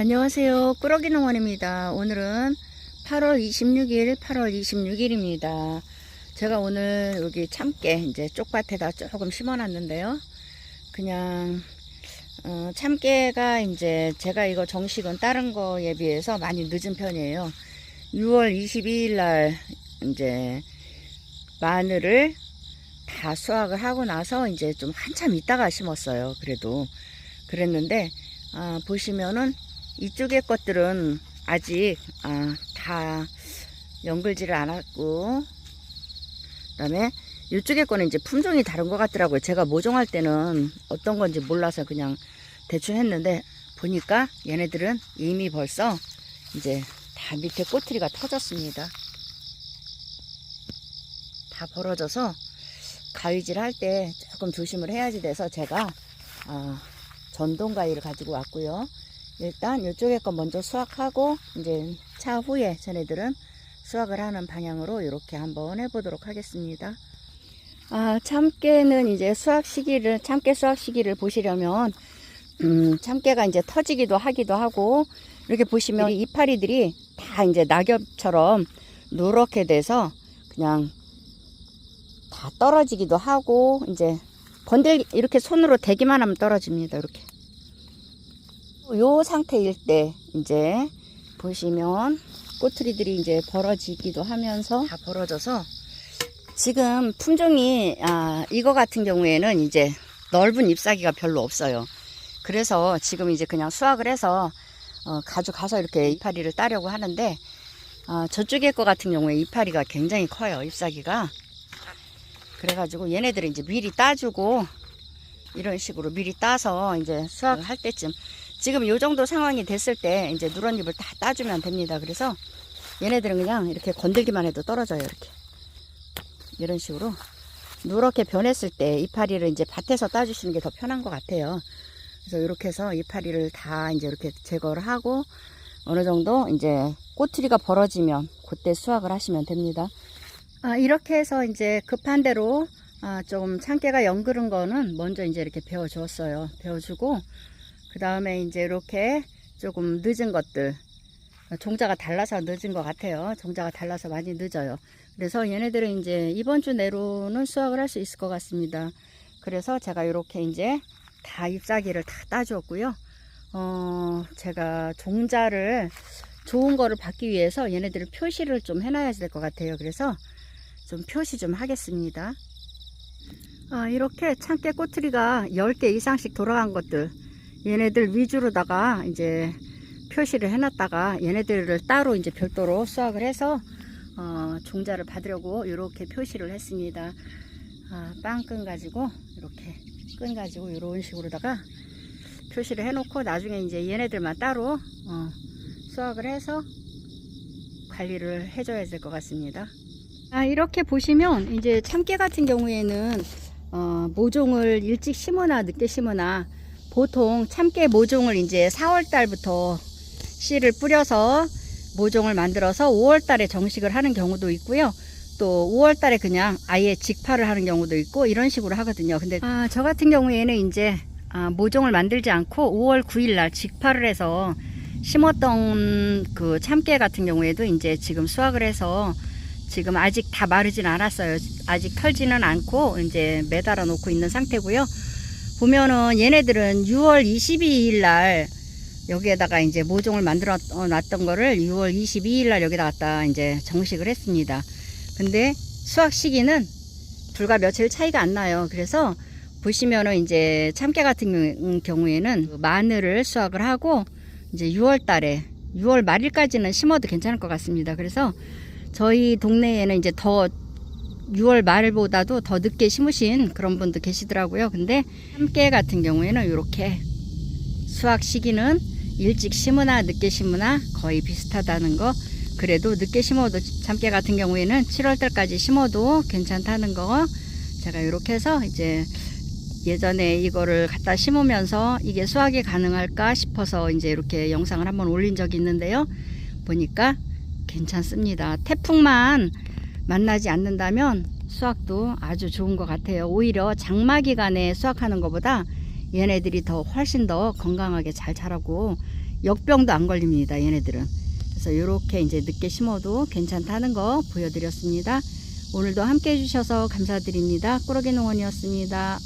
안녕하세요. 꾸러기 농원입니다. 오늘은 8월 26일, 8월 26일입니다. 제가 오늘 여기 참깨 이제 쪽밭에다 조금 심어 놨는데요. 그냥 어, 참깨가 이제 제가 이거 정식은 다른 거에 비해서 많이 늦은 편이에요. 6월 22일 날 이제 마늘을 다 수확을 하고 나서 이제 좀 한참 있다가 심었어요. 그래도 그랬는데 아, 보시면은 이쪽의 것들은 아직 아, 다 연글지를 않았고 그 다음에 이쪽의 거는 이제 품종이 다른 것 같더라고요. 제가 모종할 때는 어떤 건지 몰라서 그냥 대충 했는데 보니까 얘네들은 이미 벌써 이제 다 밑에 꼬투리가 터졌습니다. 다 벌어져서 가위질 할 때 조금 조심을 해야지 돼서 제가 아, 전동 가위를 가지고 왔고요. 일단 이쪽에 거 먼저 수확하고 이제 차후에 쟤네들은 수확을 하는 방향으로 이렇게 한번 해보도록 하겠습니다. 아, 참깨는 이제 수확 시기를 참깨 수확 시기를 보시려면 음, 참깨가 이제 터지기도 하기도 하고 이렇게 보시면 이 이파리들이 다 이제 낙엽처럼 누렇게 돼서 그냥 다 떨어지기도 하고 이제 건들 이렇게 손으로 대기만 하면 떨어집니다. 이렇게. 요 상태일 때 이제 보시면 꼬투리들이 이제 벌어지기도 하면서 다 벌어져서 지금 품종이 아 이거 같은 경우에는 이제 넓은 잎사귀가 별로 없어요. 그래서 지금 이제 그냥 수확을 해서 어, 가져가서 이렇게 이파리를 따려고 하는데 아, 저쪽에 거 같은 경우에 이파리가 굉장히 커요. 잎사귀가. 그래가지고 얘네들은 이제 미리 따주고 이런 식으로 미리 따서 이제 수확을 할 때쯤 지금 요 정도 상황이 됐을 때 이제 누런잎을 다 따주면 됩니다. 그래서 얘네들은 그냥 이렇게 건들기만 해도 떨어져요. 이렇게 이런 식으로 누렇게 변했을 때 이파리를 이제 밭에서 따주시는 게 더 편한 것 같아요. 그래서 이렇게 해서 이파리를 다 이제 이렇게 제거를 하고 어느 정도 이제 꼬투리가 벌어지면 그때 수확을 하시면 됩니다. 아, 이렇게 해서 이제 급한 대로 아, 좀 참깨가 연그른 거는 먼저 이제 이렇게 베어 주었어요. 베어 주고 그 다음에 이제 이렇게 조금 늦은 것들 종자가 달라서 늦은 것 같아요. 종자가 달라서 많이 늦어요. 그래서 얘네들은 이제 이번 주 내로는 수확을 할 수 있을 것 같습니다. 그래서 제가 이렇게 이제 다 잎사귀를 다 따주었고요. 어, 제가 종자를 좋은 거를 받기 위해서 얘네들을 표시를 좀 해놔야 될것 같아요. 그래서 좀 표시 좀 하겠습니다. 아, 이렇게 참깨 꼬투리가 10개 이상씩 돌아간 것들 얘네들 위주로다가 이제 표시를 해놨다가 얘네들을 따로 이제 별도로 수확을 해서 어, 종자를 받으려고 이렇게 표시를 했습니다. 아, 빵끈 가지고 이렇게 끈 가지고 이런 식으로다가 표시를 해놓고 나중에 이제 얘네들만 따로 어, 수확을 해서 관리를 해줘야 될 것 같습니다. 아, 이렇게 보시면 이제 참깨 같은 경우에는 어, 모종을 일찍 심으나 늦게 심으나 보통 참깨 모종을 이제 4월 달부터 씨를 뿌려서 모종을 만들어서 5월 달에 정식을 하는 경우도 있고요. 또 5월 달에 그냥 아예 직파를 하는 경우도 있고 이런 식으로 하거든요. 근데 아, 저 같은 경우에는 이제 아, 모종을 만들지 않고 5월 9일 날 직파를 해서 심었던 그 참깨 같은 경우에도 이제 지금 수확을 해서 지금 아직 다 마르진 않았어요. 아직 털지는 않고 이제 매달아 놓고 있는 상태고요. 보면은 얘네들은 6월 22일 날 여기에다가 이제 모종을 만들어 놨던 거를 6월 22일 날 여기다 갖다 이제 정식을 했습니다. 근데 수확 시기는 불과 며칠 차이가 안 나요. 그래서 보시면은 이제 참깨 같은 경우에는 그 마늘을 수확을 하고 이제 6월 달에 6월 말일까지는 심어도 괜찮을 것 같습니다. 그래서 저희 동네에는 이제 더 6월 말보다도 더 늦게 심으신 그런 분도 계시더라고요. 근데 참깨 같은 경우에는 이렇게 수확 시기는 일찍 심으나 늦게 심으나 거의 비슷하다는 거. 그래도 늦게 심어도 참깨 같은 경우에는 7월 달까지 심어도 괜찮다는 거. 제가 이렇게 해서 이제 예전에 이거를 갖다 심으면서 이게 수확이 가능할까 싶어서 이제 이렇게 영상을 한번 올린 적이 있는데요. 보니까 괜찮습니다. 태풍만 만나지 않는다면 수확도 아주 좋은 것 같아요. 오히려 장마 기간에 수확하는 것보다 얘네들이 더 훨씬 더 건강하게 잘 자라고 역병도 안 걸립니다. 얘네들은. 그래서 이렇게 이제 늦게 심어도 괜찮다는 거 보여드렸습니다. 오늘도 함께 해주셔서 감사드립니다. 꾸러기 농원이었습니다.